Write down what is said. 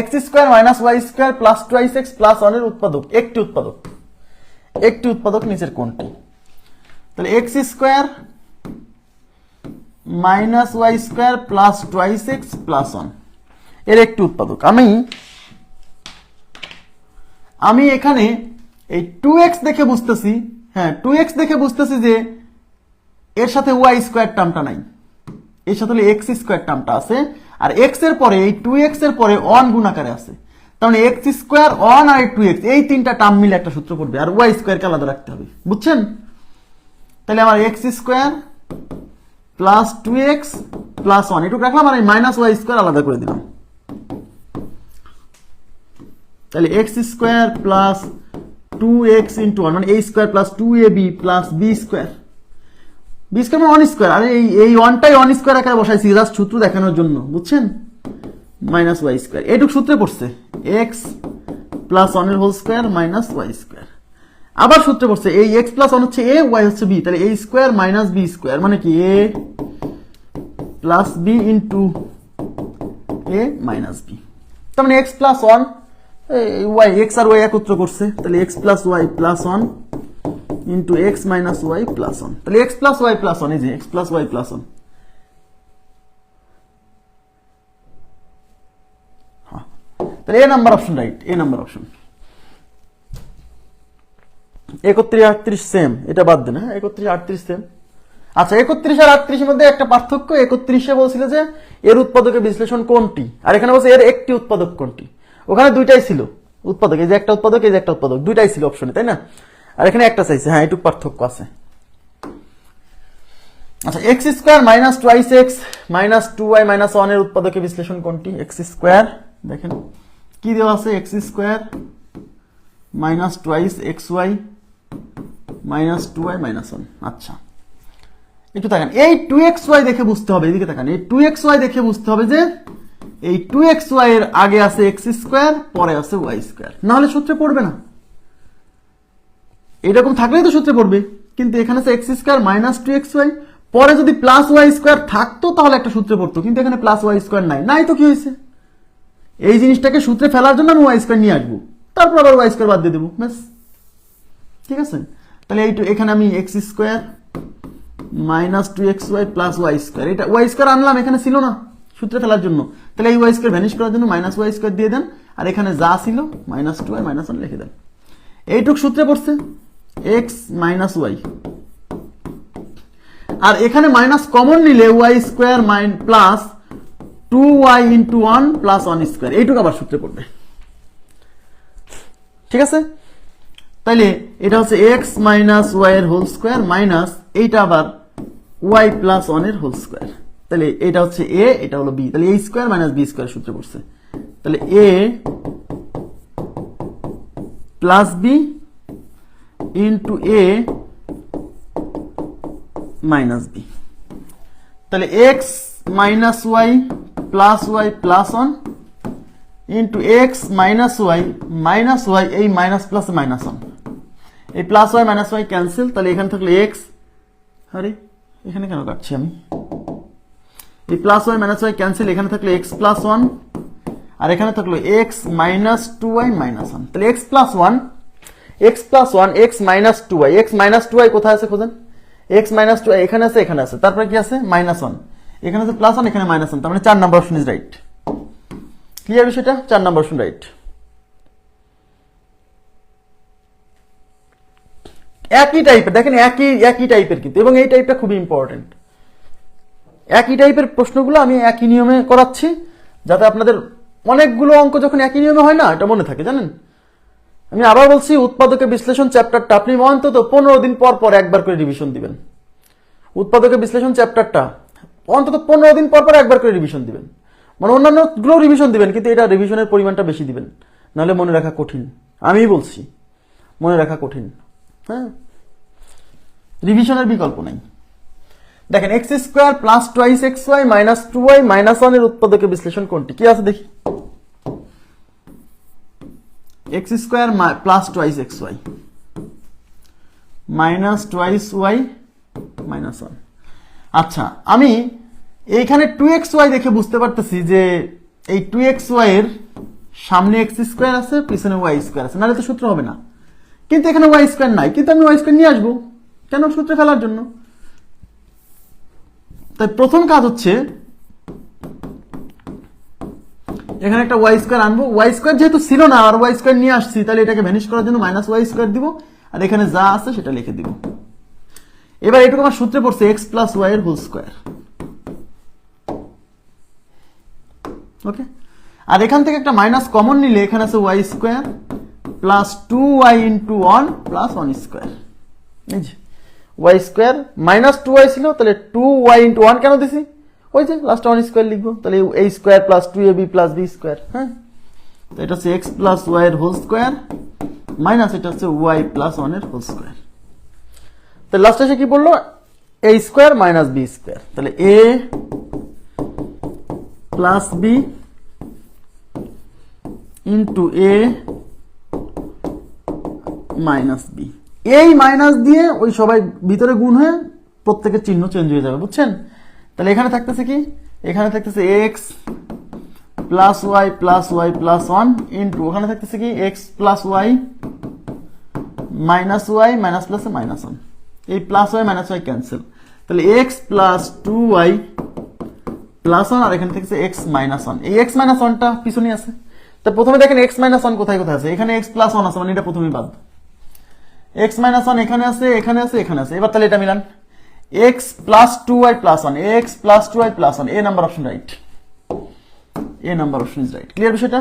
X square minus Y square plus twice X plus ওয়ানের উৎপাদক, একটি উৎপাদক। একটি উৎপাদক নিচের কোনটি তাহলে X square minus Y square plus twice X plus one. এর একটি উৎপাদক। আমি আমি এখানে এই টু এক্স দেখে বুঝতেছি হ্যাঁ টু এক্স দেখে বুঝতেছি যে এর সাথে ওয়াই স্কোয়ার টার্মটা নাই। এর সাথে এক্স স্কোয়ার টার্মটা আছে। আর এক্সের পরে এই টু এক্সের পরে অন গুণাকারে আছে। তার এক্স স্কোয়ার অন আর টু এক্স এই তিনটা টার্ম মিলে একটা সূত্র পড়বে, আর ওয়াই স্কোয়ারকে আলাদা রাখতে হবে। বুঝছেন? তাহলে আমার X square plus two X plus one এটুকু রাখলাম আর এই মাইনাস ওয়াই স্কোয়ার আলাদা করে দিলাম। তাহলে X square plus two X into one মানে এই square plus two A B plus B square B square one square আরে এই এই ওয়ানটাই ওয়ান স্কোয়ার আকারে বসাইছি জাস্ট সূত্র দেখানোর জন্য, বুঝছেন? মাইনাস ওয়াই স্কোয়ার এটুক সূত্রে পড়ছে। এক্স প্লাস ওয়ানের whole square minus Y square আবার সূত্রে পড়ছে, এই এক্স প্লাস ওয়ান হচ্ছে এ ওয়াই হচ্ছে বি তাহলে A square minus B square মানে কি? A plus B into A minus B তার মানে X plus one Y X আর ওয়াই একত্র করছে। তাহলে X plus Y plus one into X minus Y plus one তাহলে X plus Y plus one এই যে X plus Y plus one তাহলে A number option right A number option একত্রিশ আটত্রিশ same এটা বাদ দেন হ্যাঁ? একত্রিশ আটত্রিশ সেম আচ্ছা একত্রিশ আর আটত্রিশের মধ্যে একটা পার্থক্য, একত্রিশে বলছিল যে এর উৎপাদকের বিশ্লেষণ কোনটি? আর এখানে বলছে এর একটি উৎপাদক কোনটি? ওখানে দুইটাই ছিল উৎপাদক, এই যে একটা উৎপাদক, এই যে একটা উৎপাদক, দুইটাই ছিল অপশনে তাই না? আর এখানে একটা চাইছে হ্যাঁ এটুকু পার্থক্য আছে। আচ্ছা X square minus twice X minus two Y minus ওয়ানের উৎপাদকের বিশ্লেষণ কোনটি? এক্স স্কোয়ার দেখেন, কি দেওয়া আছে? X square minus twice X Y minus two Y minus one আচ্ছা। একটু তাকান, এই টু এক্স ওয়াই দেখে বুঝতে হবে, এদিকে তাকান, এই টু এক্স ওয়াই দেখে বুঝতে হবে যে এই টু এক্স ওয়াই এর আগে আছে এক্স স্কোয়ার পরে আছে ওয়াই স্কোয়ার নাহলে সূত্রে পড়বে না। এরকম থাকলেই তো সূত্রে পড়বে। কিন্তু এখানে X square minus two X Y পরে যদি প্লাস ওয়াই স্কোয়ার থাকতো তাহলে একটা সূত্রে পড়তো, কিন্তু এখানে প্লাস ওয়াই স্কোয়ার নাই। নাই তো কি হয়েছে? এই জিনিসটাকে সূত্রে ফেলার জন্য আমি ওয়াই স্কোয়ার নিয়ে আসব। তারপর আবার ওয়াই স্কোয়ার বাদ দিয়ে দেবো, ব্যাস। ঠিক আছে? তাহলে এই এখানে আমি X square minus two X Y plus Y square এটা ওয়াই স্কোয়ার আনলাম, এখানে ছিল না সূত্রে ফেলার জন্য। তাহলে এই ওয়াই স্কোয়ার ভ্যানিশ করার জন্য মাইনাস ওয়াই স্কোয়ার দিয়ে দেন। আর এখানে যা ছিল minus two Y minus one লিখে দেন। এইটুক সূত্রে পড়ছে। এক্স মাইনাস ওয়াই আর এখানে মাইনাস কমন নিলে Y square minus plus two Y into one plus one square এইটুকু আবার সূত্রে পড়বে। ঠিক আছে? তাইলে এটা হচ্ছে এক্স মাইনাস ওয়াই এর হোল স্কোয়ার মাইনাস এইটা আবার ওয়াই প্লাস ওয়ানের হোল স্কোয়ার তাহলে এটা হচ্ছে এ এটা হলো বি তাহলে A square minus B square সূত্রে পড়ছে। তাহলে A plus B into A minus B তাহলে X minus Y plus Y plus one into X minus Y minus Y এই মাইনাস প্লাস মাইনাস ওয়ান এই plus Y minus Y cancel তাহলে এখানে থাকলে x আরে, এখানে কেন কাটছি আমি? এই plus Y minus Y cancel এখানে থাকলে এক্স প্লাস ওয়ান আর এখানে থাকল X minus two Y minus one তাহলে X plus one X plus one X minus two Y X minus two Y কোথায় আছে খোঁজেন? এক্স মাইনাস টু এখানে আছে এখানে আছে। তারপরে কি আছে? মাইনাস ওয়ান এখানে আছে প্লাস ওয়ান এখানে মাইনাস ওয়ান তার মানে চার number option is right clear বিষয়টা? চার নাম্বার অপশন রাইট একই টাইপের দেখেন একই একই টাইপের কিন্তু, এবং এই টাইপটা খুবই ইম্পর্টেন্ট একই টাইপের প্রশ্নগুলো আমি একই নিয়মে করাচ্ছি, যাতে আপনাদের অনেকগুলো অঙ্ক যখন একই নিয়মে হয় না, এটা মনে থাকে, জানেন? আমি আবার বলছি উৎপাদকের বিশ্লেষণ চ্যাপ্টারটা আপনি অন্তত পনেরো দিন পর পর একবার করে রিভিশন দিবেন। উৎপাদকের বিশ্লেষণ চ্যাপ্টারটা অন্তত পনেরো দিন পর পর একবার করে রিভিশন দিবেন। মানে অন্যান্যগুলো রিভিশন দিবেন, কিন্তু এটা রিভিশনের পরিমাণটা বেশি দিবেন। নাহলে মনে রাখা কঠিন। আমিই বলছি, মনে রাখা কঠিন। হ্যাঁ? রিভিশনের বিকল্প নাই। দেখেন X square plus twice X Y minus two Y minus ওয়ানের উৎপাদকের বিশ্লেষণ কোনটি? কি আছে দেখি? X square plus twice X Y minus twice Y minus one আচ্ছা আমি এইখানে টু এক্স ওয়াই দেখে বুঝতে পারতেছি যে এই টু এক্স ওয়াই এর সামনে এক্স স্কোয়ার আছে, পিছনে ওয়াই স্কোয়ার আছে। নাহলে তো সূত্র হবে না। কিন্তু এখানে ওয়াই স্কোয়ার নাই। কিন্তু আমি ওয়াই স্কোয়ার নিয়ে আসব। কেন সূত্রে ফেলার জন্য? তাই প্রথম কাজ হচ্ছে এখানে একটা ওয়াই স্কোয়ার আনব। ওয়াই স্কোয়ার যেহেতু ছিল না, আর ওয়াই স্কোয়ার নিয়ে আসছি, তাহলে এটাকে ভ্যানিশ করার জন্য মাইনাস ওয়াই স্কোয়ার দিব, আর এখানে যা আছে সেটা লিখে দিব। এবার এটুকু আমার সূত্রে পড়ছে এক্স প্লাস ওয়াই এর হোল স্কোয়ার ওকে আর এখান থেকে একটা মাইনাস কমন নিলে, এখানে আছে Y square plus two Y into one plus one square Y square minus two Y ছিল, তাহলে টু ওয়াই ইন্টু ওয়ান কেন দিছি? ওই যে লাস্ট ওয়ান স্কোয়ার লিখব, তাহলে এই square plus two A B plus B square হ্যাঁ? তো এটা হচ্ছে এক্স প্লাস ওয়াই এর হোল স্কোয়ার মাইনাস এটা হচ্ছে ওয়াই প্লাস ওয়ানের হোল স্কোয়ার তো লাস্টে এসে কি বলল? A square minus B square তাহলে A plus B into A minus B এই মাইনাস দিয়ে ওই সবাই ভিতরে গুণ হয়ে প্রত্যেকের চিহ্ন চেঞ্জ হয়ে যাবে, বুঝছেন? তাহলে এখানে থাকতেছে কি? এখানে থাকতেছে X plus Y plus Y plus one into ওখানে থাকতেছে কি? X plus Y minus Y minus plus minus one এই plus Y minus Y cancel তাহলে X plus two Y plus one আর এখানে থাকছে এক্স মাইনাস ওয়ান এই x minus ওয়ানটা পিছনে আছে। তা প্রথমে দেখেন এক্স মাইনাস ওয়ান কোথায় কোথায় আছে? এখানে এক্স প্লাস ওয়ান আছে মানে এটা প্রথমেই বাদ। এক্স মাইনাস ওয়ান এখানে আছে এখানে আছে এখানে আছে। এবার তাহলে এটা মিলান। X plus two Y plus one X plus two Y plus one A number option right A number option is right clear বিষয়টা?